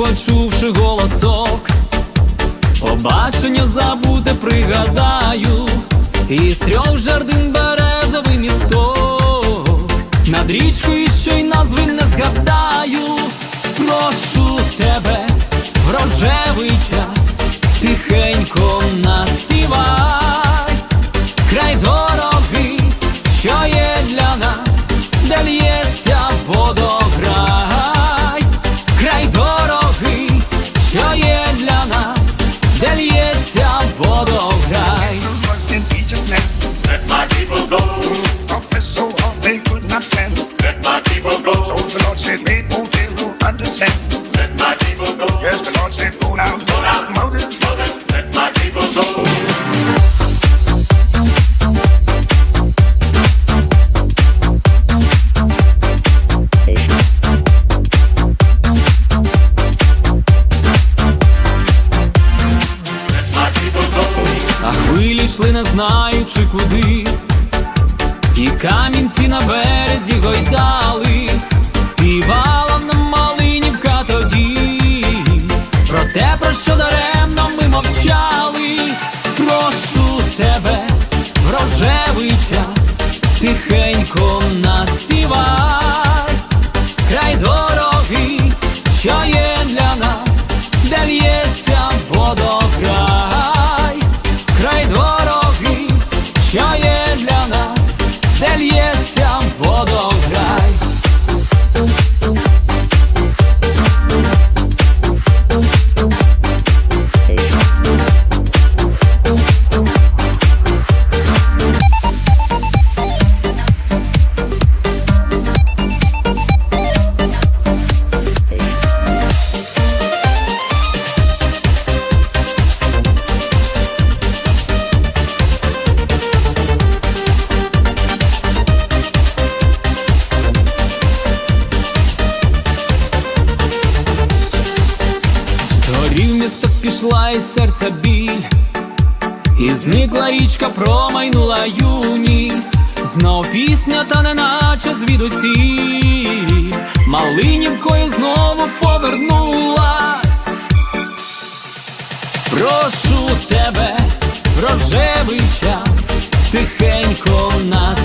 почувши голосок, побачення забуте пригадаю, і з трьох жардин березовий місток, над річкою, що й назви не згадаю, прошу тебе, Życia wodą graj in Let my people go. Professor, they could not stand. Знаючи куди, і камінці на березі гойдали, співала нам малинівка тоді, про те, про що даремно ми мовчали, прошу тебе, в 我的 пішла із серця біль, і зникла річка, промайнула юність, знов пісня, та неначе звідусіль, Малинівкою знову повернулась. Прошу тебе, рожевий час, тихенько на